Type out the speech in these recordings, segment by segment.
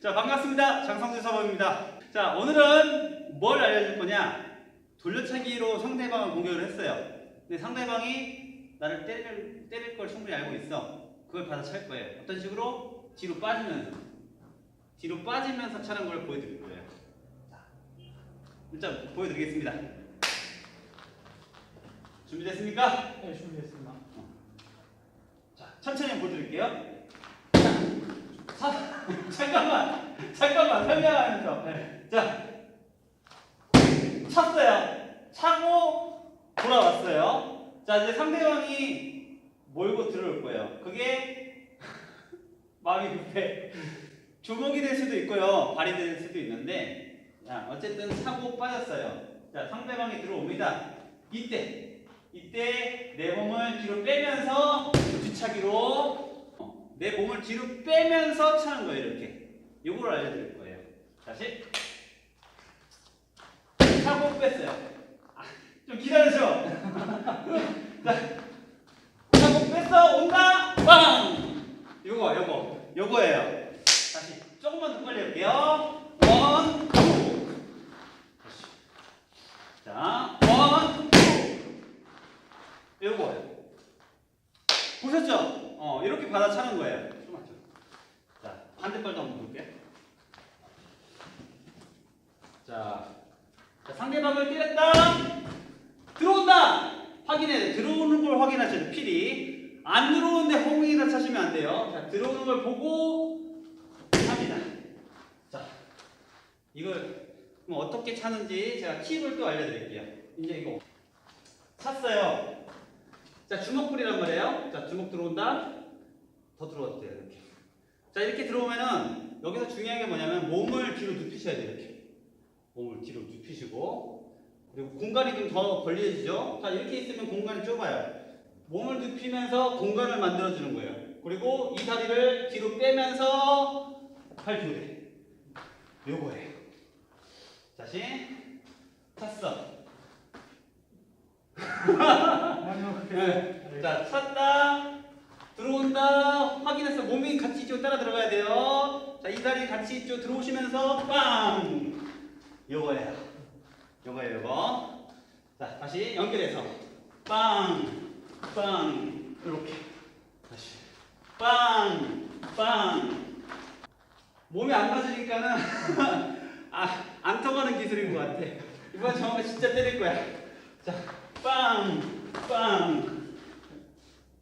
자, 반갑습니다. 장성재 사범입니다. 자, 오늘은 뭘 알려줄 거냐? 돌려차기로 상대방을 공격을 했어요. 근데 상대방이 나를 때릴, 때릴 걸 충분히 알고 있어. 그걸 받아찰 거예요. 어떤 식으로? 뒤로 빠지면서. 뒤로 빠지면서 차는 걸 보여드릴 거예요. 자, 일단 보여드리겠습니다. 준비됐습니까? 네, 준비했습니다. 자, 천천히 보여드릴게요. 자, 사- 잠깐만, 잠깐만 설명하면서. 네. 자, 찼어요. 차고 돌아왔어요. 자, 이제 상대방이 몰고 들어올 거예요. 그게 마음이 급해. 주먹이 될 수도 있고요. 발이 될 수도 있는데, 자, 어쨌든 차고 빠졌어요. 자, 상대방이 들어옵니다. 이때, 이때 내 몸을 뒤로 빼면서 어, 내 몸을 뒤로 빼면서 차는 거예요. 이렇게. 요거를 알려드릴 거예요. 다시. 차고 뺐어요. 아, 좀 기다려줘. 자, 차고 뺐어 온다. 빵. 요거 요거 요거예요. 다시 조금만 더 빨리 할게요. 원. 자, 원, 투. 요거예요. 보셨죠? 받아차는 거예요. 자 반대발도 한번 볼게요. 자, 자 상대방을 때렸다. 들어온다. 확인해. 들어오는 걸 확인하셔야 돼. 필히 안 들어오는데 허공에다 차시면 안 돼요. 자 들어오는 걸 보고 합니다. 자 이걸 어떻게 차는지 제가 팁을 또 알려드릴게요. 이제 이거 찼어요. 자 주먹불이란 말이에요. 자 주먹 들어온다. 더 들어와도 돼요 이렇게. 자 이렇게 들어오면은 여기서 중요한 게 뭐냐면 몸을 뒤로 눕히셔야 돼요 이렇게. 몸을 뒤로 눕히시고 그리고 공간이 좀 더 벌려지죠. 자 이렇게 있으면 공간이 좁아요. 몸을 눕히면서 공간을 만들어주는 거예요. 그리고 이 다리를 뒤로 빼면서 팔 교대. 요거예요. 다시 찼어. 아니요, 네. 자, 찼다. 들어온다. 확인했어. 몸이 같이 이쪽 따라 들어가야 돼요. 자, 이 다리 같이 이쪽 들어오시면서 빵. 요거예요. 요거예요, 요거. 자, 다시 연결해서 빵, 빵. 이렇게. 다시. 빵, 빵. 몸이 안 맞으니까는 아, 안 통하는 기술인 것 같아. 이번 정말 진짜 때릴 거야. 자, 빵, 빵.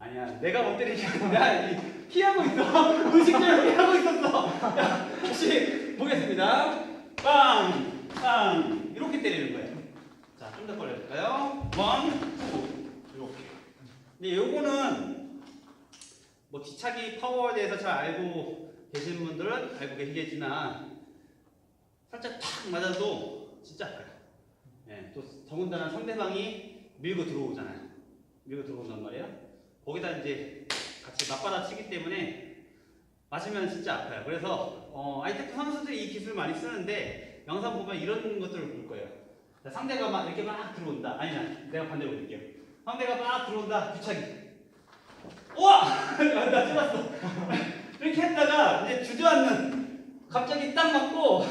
아니야, 내가 못 때리지. 나 이- 피하고 있어. 의식적으로 피하고 있었어. 자, 다시 보겠습니다. 빵, 빵. 이렇게 때리는 거예요. 자, 좀 더 걸려볼까요? 원, 투. 이렇게. 근데 요거는 뭐 뒤차기 파워에 대해서 잘 알고 계시는 분들은 알고 계시겠지만 살짝 탁 맞아도 진짜 아파요. 예, 또 더군다나 상대방이 밀고 들어오잖아요. 밀고 들어온단 말이에요. 거기다 이제 같이 맞받아 치기 때문에 맞으면 진짜 아파요. 그래서 어, 아이테크 선수들이 이 기술 많이 쓰는데 영상 보면 이런 것들을 볼 거예요. 자, 상대가 막 이렇게 막 들어온다. 아니야, 내가 반대로 볼게요. 상대가 막 들어온다. 뒤차기. 우와! 나 찔렀어. 이렇게 했다가 이제 주저앉는 갑자기 딱 맞고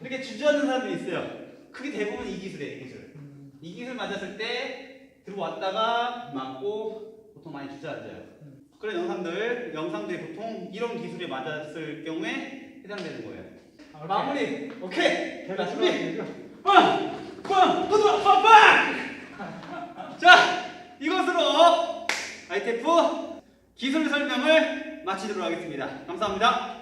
이렇게 주저앉는 사람들이 있어요. 그게 대부분 이 기술이에요, 이 기술. 이 기술 맞았을 때 들어왔다가 맞고 보통 많이 주저앉아요. 그런 영상들, 영상들이 보통 이런 기술에 맞았을 경우에 해당되는 거예요. 아, 마무리. 오케이. 자, 준비. 준비. 빵! 빵! 또 들어! 빵! 빵! 자, 이것으로 아이테프 기술 설명을 마치도록 하겠습니다. 감사합니다.